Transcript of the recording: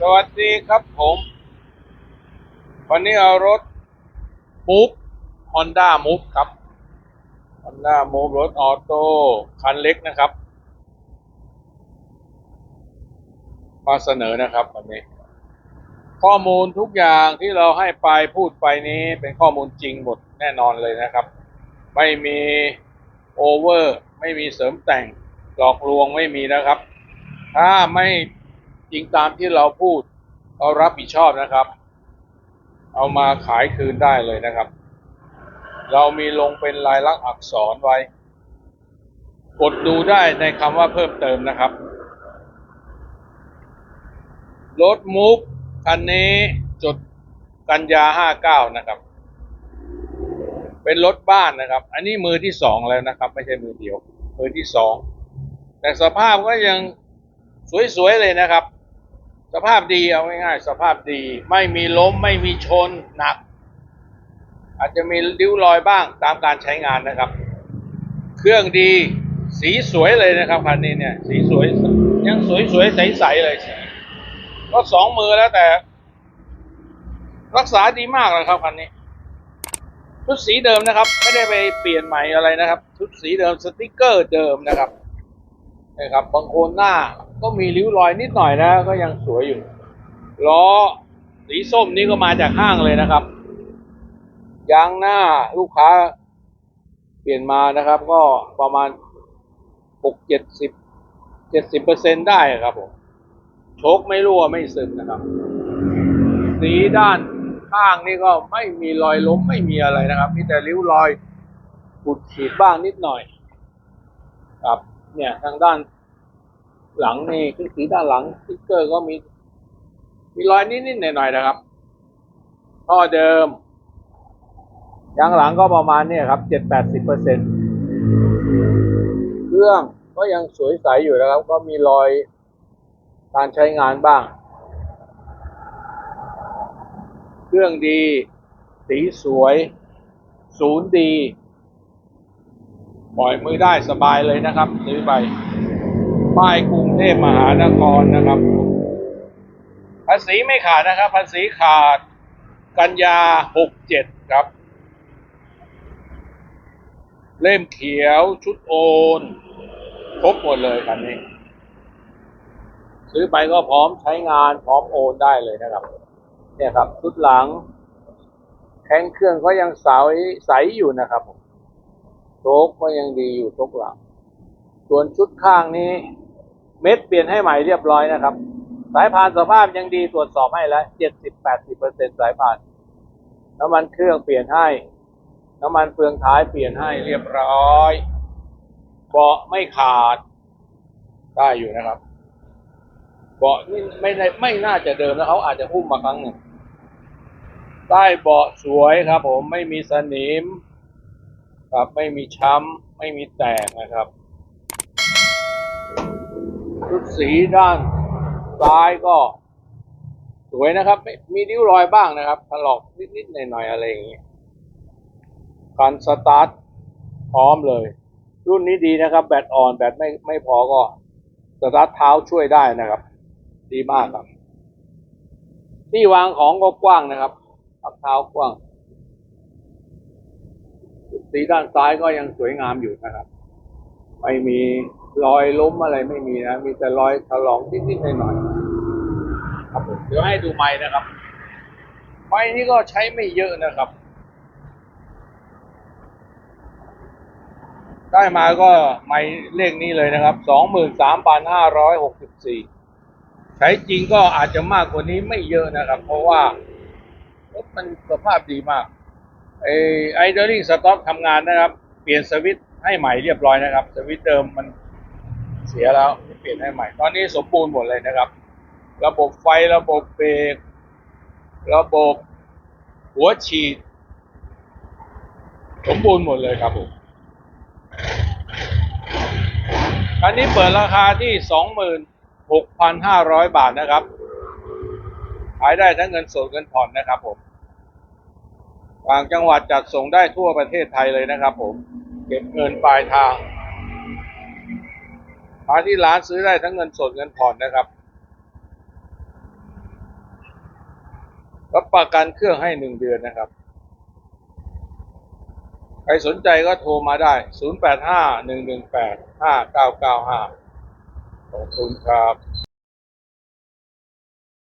สวัสดีครับผม วันนี้เอารถมูฟ Honda Move ครับ Honda Move รถออโต้คันเล็กนะครับ มาเสนอนะครับวันนี้ ข้อมูลทุกอย่างที่เราให้ไปพูดไปนี้เป็นข้อมูลจริงหมดแน่นอนเลยนะครับ ไม่มีโอเวอร์ ไม่มีเสริมแต่งหลอกลวงไม่มีนะครับ ถ้าไม่ ริงตามที่เราพูดเรารับผิดชอบนะครับ เอามาขายคืนได้เลยนะครับ เรามีลงเป็นลายลักษณ์อักษรไว้ กดดูได้ในคำว่าเพิ่มเติมนะครับ รถมูฟคันนี้จดกันยาห้าเก้านะครับ เป็นรถบ้านนะครับ อันนี้มือที่สองแล้วนะครับ ไม่ใช่มือเดียว มือที่สองแต่สภาพก็ยังสวยๆเลยนะครับ สภาพดีเอาง่ายๆสภาพดี ไม่มีล้มไม่มีชนหนัก อาจจะมีริ้วรอยบ้างตามการใช้งานนะครับ เครื่องดีสีสวยเลยนะครับคันนี้เนี่ย สีสวยยังสวยๆใสๆเลยสีก็สองมือแล้วแต่ รักษาดีมากเลยครับคันนี้ชุดสีเดิมนะครับ ไม่ได้ไปเปลี่ยนใหม่อะไรนะครับชุดสีเดิมสติกเกอร์เดิมนะครับนะครับบางโคนหน้า ก็มีริ้วรอยนิดหน่อยนะ ก็ยังสวยอยู่ ล้อสีส้มนี่ก็มาจากห้างเลยนะครับ ยางหน้าลูกค้าเปลี่ยนมานะครับ ก็ประมาณหกเจ็ดสิบเจ็ดสิบเปอร์เซ็นได้ครับผมโชคไม่รั่วไม่ซึมนะครับ สีด้านข้างนี่ก็ไม่มีรอยล้มไม่มีอะไรนะครับ มีแต่ริ้วรอยขุดขีดบ้างนิดหน่อย ครับ เนี่ยทางด้าน หลังนี่คือสีด้านหลังสติ๊กเกอร์ก็มี มีรอยนิดๆหน่อยๆนะครับท่อเดิมยางหลังก็ประมาณนี่ยครับเจ็ดแปดสิบเปอร์เซ็นเครื่องก็ยังสวยใสอยู่นะครับ ก็มีรอยการใช้งานบ้าง เครื่องดี สีสวย ศูนย์ดี ปล่อยมือได้สบายเลยนะครับ ซื้อไป ป้ายกรุงเทพมหานครนะครับ ภาษีไม่ขาดนะครับ ภาษีขาดกันยาหกเจ็ดครับ เล่มเขียวชุดโอนครบหมดเลยคันนี้ ซื้อไปก็พร้อมใช้งานพร้อมโอนได้เลยนะครับ เนี่ยครับ ชุดหลัง แข้งเครื่องก็ยังใสใสอยู่นะครับผมโชคก็ยังดีอยู่ทุกหลัง ส่วนชุดข้างนี้ เม็ดเปลี่ยนให้ใหม่เรียบร้อยนะครับ สายพานสภาพยังดีตรวจสอบให้แล้วเจ็ดสิบแปดสิบเปอร์เซ็นสายพานน้ำมันเครื่องเปลี่ยนให้ น้ำมันเฟืองท้ายเปลี่ยนให้เรียบร้อยเบาะไม่ขาดได้อยู่นะครับเบาะนี่ไม่ได้ไม่น่าจะเดิมแล้วเขาอาจจะหุ้มมาครั้งหนึ่งใต้เบาะสวยครับ ผมไม่มีสนิม ครับไม่มีช้ำไม่มีแตกนะครับ ชุดสีด้านซ้ายก็ สวยนะครับไม่มีริ้วรอยบ้างนะครับถลอกนิดๆหน่อยๆอะไรอย่างเงี้ยการสตาร์ทพร้อมเลย รุ่นนี้ดีนะครับ แบตอ่อนแบตไม่ไม่พอก็สตาร์ทเท้าช่วยได้นะครับ ดีมากครับที่วางของก็กว้างนะครับพักเท้ากว้าง สีด้านซ้ายก็ยังสวยงามอยู่นะครับ ไม่มี รอยล้มอะไรไม่มีนะ มีแต่รอยถลอกนิดๆหน่อยๆครับผมเดี๋ยวให้ดูไม้นะครับ ไม้นี้ก็ใช้ไม่เยอะนะครับ ได้มาก็ไม้เลขนี้เลยนะครับสองหมื่นสามพันห้าร้อยหกสิบสี่ใช้จริงก็อาจจะมากกว่านี้ไม่เยอะนะครับ เพราะว่ารถมันสภาพดีมากไอไอเดอร์ลิงสต็อกทำงานนะครับ เปลี่ยนสวิตให้ใหม่เรียบร้อยนะครับ สวิตเดิมมัน เสียแล้วเปลี่ยนให้ใหม่ ตอนนี้สมบูรณ์หมดเลยนะครับ ระบบไฟระบบเบรกระบบหัวฉีด สมบูรณ์หมดเลยครับผมคันนี้เปิดราคาที่สองหมื่นหกพันห้าร้อยบาทนะครับ ขายได้ทั้งเงินสดเงินผ่อนนะครับผมต่างจังหวัดจัดส่งได้ทั่วประเทศไทยเลยนะครับผม เก็บเงินปลายทาง มาที่ร้านซื้อได้ทั้งเงินสดเงินผ่อนนะครับรับประกันเครื่องให้หนึ่งเดือนนะครับ ใครสนใจก็โทรมาได้ 0 8 5 1 1 8 5 9 9 5 ขอบคุณครับ